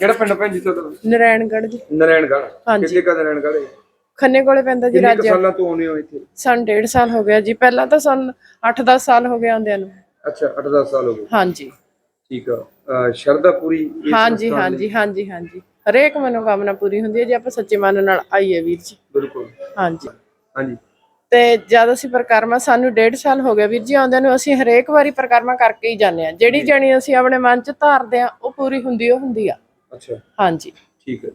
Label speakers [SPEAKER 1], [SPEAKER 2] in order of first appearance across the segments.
[SPEAKER 1] ਕਿਹੜਾ ਪਿੰਡ ਭੈਣ ਜੀ ਤੁਹਾਡਾ?
[SPEAKER 2] ਨਰੈਣਗੜ੍ਹ ਜੀ।
[SPEAKER 1] ਨਰੈਣਗੜ੍ਹ।
[SPEAKER 2] ਹਾਂਜੀ।
[SPEAKER 1] ਕਾ ਨਰੈਣਗੜ੍ਹ ਹੈ?
[SPEAKER 2] ਖੰਨੇ ਕੋਲੇ ਪੈਂਦਾ ਜੀ
[SPEAKER 1] ਕਿੰਨੇ ਕੁ
[SPEAKER 2] ਰਾਜਾ।
[SPEAKER 1] ਸਾਲਾਂ ਤੋਂ ਆਉਨੇ ਹੋ ਇੱਥੇ?
[SPEAKER 2] ਸਾਨੂੰ ਡੇਢ ਸਾਲ ਹੋ ਗਿਆ ਜੀ। ਪਹਿਲਾਂ ਤਾਂ ਸਾਨੂੰ 8-10 ਸਾਲ ਹੋ ਗਏ ਆਉਂਦਿਆਂ ਨੂੰ।
[SPEAKER 1] ਅੱਛਾ 8-10 ਸਾਲ ਹੋ ਗਏ।
[SPEAKER 2] ਹਾਂਜੀ।
[SPEAKER 1] ਠੀਕ ਆ। ਅਹ ਸ਼ਰਧਾ ਪੂਰੀ ਇਸ
[SPEAKER 2] ਹਾਂਜੀ
[SPEAKER 1] ਸੰਸਥਾਨ
[SPEAKER 2] ਹਾਂਜੀ ਹਾਂਜੀ ਹਾਂਜੀ। ਹਰੇਕ ਮਨੋਕਾਮਨਾ ਪੂਰੀ ਹੁੰਦੀ ਹੈ ਜੇ। ਆਪਾਂ ਸੱਚੇ ਮਨ ਨਾਲ ਆਈਏ ਵੀਰ ਜੀ।
[SPEAKER 1] ਦੀ? ਬਿਲਕੁਲ।
[SPEAKER 2] ਹਾਂਜੀ।
[SPEAKER 1] ਹਾਂਜੀ।
[SPEAKER 2] ਤੇ ਜਦ ਅਸੀਂ ਪ੍ਰਕਰਮਾ ਸਾਨੂੰ ਡੇਢ ਸਾਲ ਹੋ ਗਿਆ ਵੀਰ ਜੀ ਆਉਂਦਿਆਂ ਨੂੰ। ਅਸੀਂ ਹਰੇਕ ਵਾਰੀ ਪ੍ਰਕਰਮਾ ਕਰਕੇ ਹੀ ਜਾਂਦੇ ਆ ਜਿਹੜੀ ਜਣੀ ਅਸੀਂ ਆਪਣੇ ਮਨ 'ਚ ਧਾਰਦੇ ਆ ਉਹ ਪੂਰੀ ਹੁੰਦੀ ਉਹ ਹੁੰਦੀ ਆ।
[SPEAKER 1] ਅੱਛਾ।
[SPEAKER 2] ਹਾਂਜੀ।
[SPEAKER 1] ਠੀਕ ਹੈ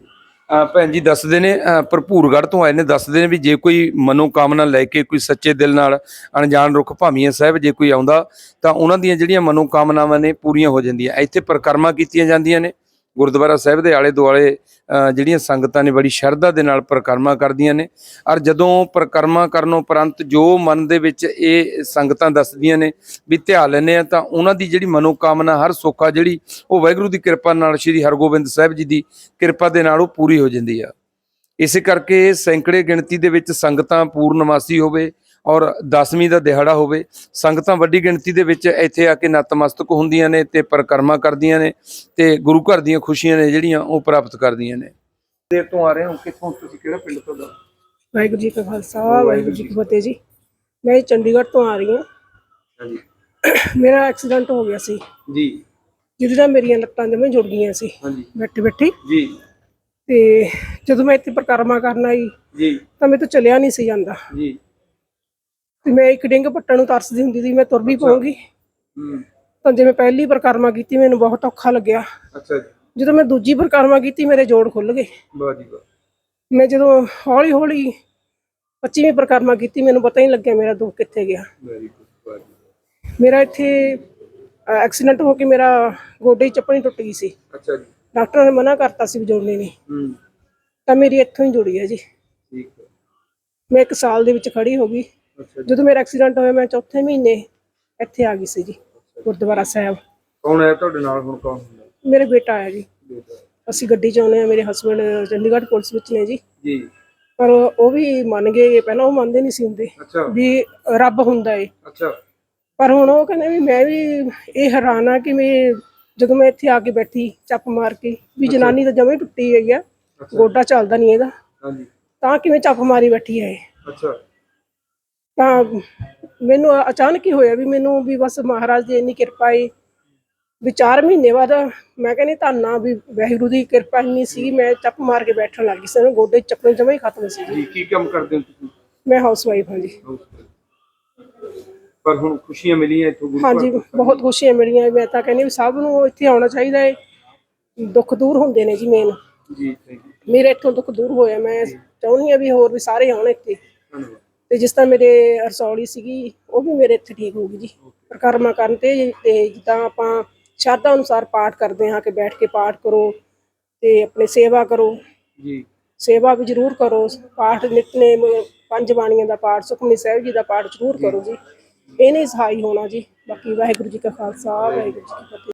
[SPEAKER 1] ਅਹ ਭੈਣ ਜੀ ਦੱਸਦੇ ਨੇ ਅਹ ਭਰਪੂਰਗੜ੍ਹ ਤੋਂ ਆਏ ਨੇ ਦੱਸਦੇ ਨੇ ਵੀ ਜੇ ਕੋਈ ਮਨੋਕਾਮਨਾ ਲੈ ਕੇ ਕੋਈ ਸੱਚੇ ਦਿਲ ਨਾਲ ਅਣਜਾਣ ਰੁੱਖ ਭਾਮੀਆਂ ਸਾਹਿਬ ਜੇ ਕੋਈ ਆਉਂਦਾ ਤਾਂ ਉਹਨਾਂ ਦੀਆਂ ਜਿਹੜੀਆਂ ਮਨੋਕਾਮਨਾਵਾਂ ਨੇ ਪੂਰੀਆਂ ਹੋ ਜਾਂਦੀਆਂ। ਇੱਥੇ ਪ੍ਰਕਰਮਾ ਕੀਤੀਆਂ ਜਾਂਦੀਆਂ ਨੇ। ਗੁਰਦੁਆਰਾ ਸਾਹਿਬ ਦੇ ਆਲੇ ਦੁਆਲੇ ਜਿਹੜੀਆਂ ਸੰਗਤਾਂ ਨੇ ਬੜੀ ਸ਼ਰਧਾ ਦੇ ਨਾਲ ਪ੍ਰਕਰਮਾ ਕਰਦੀਆਂ ਨੇ। ਔਰ ਜਦੋਂ ਪ੍ਰਕਰਮਾ ਕਰਨ ਉਪਰੰਤ ਜੋ ਮਨ ਦੇ ਵਿੱਚ ਇਹ ਸੰਗਤਾਂ ਦੱਸਦੀਆਂ ਨੇ ਵੀ ਧਿਆ ਲੈਂਦੇ ਆ, ਤਾਂ ਉਹਨਾਂ ਦੀ ਜਿਹੜੀ ਮਨੋਕਾਮਨਾ, ਹਰ ਸੋਖਾ ਜਿਹੜੀ, ਉਹ ਵਾਹਿਗੁਰੂ ਦੀ ਕਿਰਪਾ ਨਾਲ ਸ੍ਰੀ ਹਰਗੋਬਿੰਦ ਸਾਹਿਬ ਜੀ ਦੀ ਕਿਰਪਾ ਦੇ ਨਾਲ ਉਹ ਪੂਰੀ ਹੋ ਜਾਂਦੀ ਆ। ਇਸੇ ਕਰਕੇ ਸੈਂਕੜੇ ਗਿਣਤੀ ਦੇ ਵਿੱਚ ਸੰਗਤਾਂ ਪੂਰਨਮਾਸੀ ਹੋਵੇ ਔਰ ਦਸਵੀਂ ਦਾ ਦਿਹਾੜਾ ਹੋਵੇ ਸੰਗਤਾਂ ਵੱਡੀ ਗਿਣਤੀ ਦੇ ਵਿੱਚ ਇੱਥੇ ਆ ਕੇ ਨਤਮਸਤਕ ਹੁੰਦੀਆਂ ਨੇ ਤੇ ਪਰਿਕਰਮਾ ਕਰਦੀਆਂ ਨੇ ਤੇ ਗੁਰੂ ਘਰ ਦੀਆਂ ਖੁਸ਼ੀਆਂ ਨੇ ਜਿਹੜੀਆਂ ਉਹ ਪ੍ਰਾਪਤ ਕਰਦੀਆਂ ਨੇ। ਦੇਰ ਤੋਂ ਆ ਰਹੇ ਹੋ ਕਿੱਥੋਂ ਤੁਸੀਂ ਕਿਹੜਾ ਪਿੰਡ ਤੋਂ ਦਾ?
[SPEAKER 3] ਵਾਹਿਗੁਰੂ ਜੀ ਕਾ ਖਾਲਸਾ ਵਾਹਿਗੁਰੂ ਜੀ ਕੀ ਫਤਿਹ ਜੀ। ਮੈਂ ਚੰਡੀਗੜ੍ਹ ਤੋਂ ਆ ਰਹੀ ਹਾਂ।
[SPEAKER 1] ਹਾਂਜੀ।
[SPEAKER 3] ਮੇਰਾ ਐਕਸੀਡੈਂਟ ਹੋ ਗਿਆ ਸੀ।
[SPEAKER 1] ਜੀ।
[SPEAKER 3] ਜਿਹਦੇ ਨਾਲ ਮੇਰੀਆਂ ਲੱਤਾਂ ਜਮੇ ਜੁੜ ਗਈਆਂ ਸੀ।
[SPEAKER 1] ਹਾਂਜੀ।
[SPEAKER 3] ਬੈਠੇ ਬੈਠੇ।
[SPEAKER 1] ਜੀ।
[SPEAKER 3] ਤੇ ਜਦੋਂ ਮੈਂ ਇੱਥੇ ਪ੍ਰਕਰਮਾ ਕਰਨ ਆਈ
[SPEAKER 1] ਜੀ।
[SPEAKER 3] ਤਾਂ ਮੇਰੇ ਤੋਂ ਚੱਲਿਆ ਨਹੀਂ ਸੀ ਜਾਂਦਾ।
[SPEAKER 1] ਜੀ।
[SPEAKER 3] ਤੇ ਮੈਂ ਇੱਕ ਡਿੰਗ ਪੱਟਣ ਨੂੰ ਤਰਸਦੀ ਹੁੰਦੀ ਸੀ ਮੈਂ ਤੁਰ ਵੀ ਪਵਾਂਗੀ
[SPEAKER 1] ਹੂੰ।
[SPEAKER 3] ਤਾਂ ਜਿਵੇਂ ਪਹਿਲੀ ਪ੍ਰਕਰਮਾ ਕੀਤੀ ਮੈਨੂੰ ਬਹੁਤ ਔਖਾ ਲੱਗਿਆ।
[SPEAKER 1] ਅੱਛਾ ਜੀ।
[SPEAKER 3] ਜਦੋਂ ਮੈਂ ਦੂਜੀ ਪ੍ਰਕਰਮਾ ਕੀਤੀ ਮੇਰੇ ਜੋੜ ਖੁੱਲ ਗਏ।
[SPEAKER 1] ਵਾਹ ਜੀ ਵਾਹ।
[SPEAKER 3] ਮੈਂ ਜਦੋਂ ਹੌਲੀ ਹੌਲੀ 25ਵੀਂ ਪ੍ਰਕਰਮਾ ਕੀਤੀ ਮੈਨੂੰ ਪਤਾ ਹੀ ਲੱਗਿਆ ਮੇਰਾ ਦੁੱਖ ਕਿੱਥੇ ਗਿਆ।
[SPEAKER 1] ਵੈਰੀ ਗੁੱਡ ਵਾਹ ਜੀ
[SPEAKER 3] ਮੇਰਾ ਇੱਥੇ ਐਕਸੀਡੈਂਟ ਹੋ ਕੇ ਮੇਰਾ ਗੋਡੇ ਚੱਪਣੀ ਟੁੱਟ ਗਈ ਸੀ।
[SPEAKER 1] ਅੱਛਾ ਜੀ।
[SPEAKER 3] ਡਾਕਟਰਾਂ ਨੇ ਮਨਾ ਕਰਤਾ ਸੀ ਵੀ ਜੋੜਨੀ ਨਹੀਂ।
[SPEAKER 1] ਹੂੰ।
[SPEAKER 3] ਤਾਂ ਮੇਰੀ ਇੱਥੋਂ ਹੀ ਜੁੜੀ ਹੈ ਜੀ।
[SPEAKER 1] ਠੀਕ ਹੈ।
[SPEAKER 3] ਮੈਂ ਇੱਕ ਸਾਲ ਦੇ ਵਿੱਚ ਖੜੀ ਹੋ ਗਈ। ਜਦੋਂ ਮੇਰਾ ਐਕਸੀਡੈਂਟ ਹੋਇਆ ਮੈਂ ਚੌਥੇ ਮਹੀਨੇ ਇੱਥੇ ਆ ਗਈ ਸੀ ਜੀ ਗੁਰਦੁਆਰਾ ਸਾਹਿਬ।
[SPEAKER 1] ਕੌਣ ਹੈ ਤੁਹਾਡੇ ਨਾਲ ਹੁਣ ਕੌਣ ਹੁੰਦਾ?
[SPEAKER 3] ਮੇਰੇ ਬੇਟਾ ਆਇਆ ਜੀ। ਅਸੀਂ ਗੱਡੀ 'ਚ ਆਉਂਦੇ ਆ ਮੇਰੇ ਹਸਬੰਡ ਚੰਡੀਗੜ੍ਹ ਪੁਲਿਸ ਵਿੱਚ ਨੇ ਜੀ।
[SPEAKER 1] ਜੀ।
[SPEAKER 3] ਪਰ ਉਹ ਵੀ ਮੰਨ ਗਏ ਪਹਿਲਾਂ ਉਹ ਮੰਨਦੇ ਨਹੀਂ ਸੀ ਹੁੰਦੇ
[SPEAKER 1] ਅੱਛਾ।
[SPEAKER 3] ਵੀ ਰੱਬ ਹੁੰਦਾ ਏ।
[SPEAKER 1] ਅੱਛਾ।
[SPEAKER 3] ਪਰ ਹੁਣ ਉਹ ਕਹਿੰਦੇ ਵੀ ਮੈਂ ਵੀ ਇਹ ਹੈਰਾਨ ਆ ਕਿ ਮੈਂ ਜਦੋਂ ਮੈਂ ਇੱਥੇ ਆ ਕੇ ਬੈਠੀ ਚੱਪ ਮਾਰ ਕੇ ਵੀ ਜਨਾਨੀ ਤਾਂ ਜਮੇ ਟੁੱਟੀ ਹੋਈ ਆ ਗੋਡਾ ਚੱਲਦਾ ਨਹੀਂ ਇਹਦਾ।
[SPEAKER 1] ਹਾਂਜੀ।
[SPEAKER 3] ਤਾਂ ਕਿਵੇਂ ਚੱਪ ਮਾਰੀ ਬੈਠੀ ਹੈ ਇਹ?
[SPEAKER 1] ਅੱਛਾ।
[SPEAKER 3] ਤਾਂ ਮੈਨੂੰ ਅਚਾਨਕ ਹੀ ਹੋਇਆ ਵੀ ਮੈਨੂੰ ਵੀ ਬਸ ਮਹਾਰਾਜ ਦੀ ਇੰਨੀ ਕਿਰਪਾ ਏ। ਵੀ 4 ਮਹੀਨੇ ਬਾਅਦ ਮੈਂ ਕਹਿੰਦੀ ਧੰਨਾ ਵੀ ਵਾਹਿਗੁਰੂ ਦੀ ਕਿਰਪਾ ਇੰਨੀ ਸੀ ਮੈਂ ਚੱਪ ਮਾਰ ਕੇ ਬੈਠਣ ਲੱਗ ਗਈ ਸੀ ਗੋਡੇ ਚੱਪਲ ਜਮਾ ਹੀ ਖਤਮ ਸੀ।
[SPEAKER 1] ਜੀ ਕੀ ਕੰਮ ਕਰਦੇ ਹੋ ਤੁਸੀਂ?
[SPEAKER 3] ਮੈਂ ਹਾਊਸ ਵਾਈਫ ਹਾਂ ਜੀ।
[SPEAKER 1] ਪਰ ਹੁਣ ਖੁਸ਼ੀਆਂ ਮਿਲੀਆਂ ਇੱਥੋਂ ਗੁਰੂ
[SPEAKER 3] ਹਾਂਜੀ ਬਹੁਤ ਖੁਸ਼ੀਆਂ ਮਿਲੀਆਂ ਮੈਂ ਤਾਂ ਕਹਿੰਦੀ ਵੀ ਸਭ ਨੂੰ ਇੱਥੇ ਆਉਣਾ ਚਾਹੀਦਾ ਏ। ਦੁੱਖ ਦੂਰ ਹੁੰਦੇ ਨੇ ਜੀ ਮੇਨ
[SPEAKER 1] ਜੀ
[SPEAKER 3] ਮੇਰੇ ਇੱਥੋਂ ਦੁੱਖ ਦੂਰ ਹੋਇਆ ਮੈਂ ਚਾਹੁੰਦੀ ਆ ਵੀ ਹੋਰ ਵੀ ਸਾਰੇ ਆਉਣ ਇੱਥੇ।
[SPEAKER 1] ਧੰਨਵਾਦ।
[SPEAKER 3] ਤੇ ਜਿਸ ਤਰ੍ਹਾਂ ਮੇਰੇ ਰਸੌਲੀ ਸੀਗੀ ਉਹ ਵੀ ਮੇਰੇ ਇੱਥੇ ਠੀਕ ਹੋ ਗਈ ਜੀ। ਪ੍ਰਕਰਮਾ ਕਰਨ ਤੇ ਤੇ ਜਿੱਦਾਂ ਆਪਾਂ ਸ਼ਰਧਾ ਅਨੁਸਾਰ ਪਾਠ ਕਰਦੇ ਹਾਂ ਕਿ ਬੈਠ ਕੇ ਪਾਠ ਕਰੋ ਤੇ ਆਪਣੇ ਸੇਵਾ ਕਰੋ।
[SPEAKER 1] ਜੀ।
[SPEAKER 3] ਸੇਵਾ ਵੀ ਜ਼ਰੂਰ ਕਰੋ। ਪਾਠ ਨਿਤਨੇਮ ਪੰਜ ਬਾਣੀਆਂ ਦਾ ਪਾਠ ਸੁਖਮਨੀ ਸਾਹਿਬ ਜੀ ਦਾ ਪਾਠ ਜ਼ਰੂਰ ਕਰੋ ਜੀ। ਇਹ ਨਹੀਂ ਸਹਾਈ ਹੋਣਾ ਜੀ। ਬਾਕੀ ਵਾਹਿਗੁਰੂ ਜੀ ਕਾ ਖਾਲਸਾ ਵਾਹਿਗੁਰੂ ਜੀ ਕੀ ਫਤਿਹ।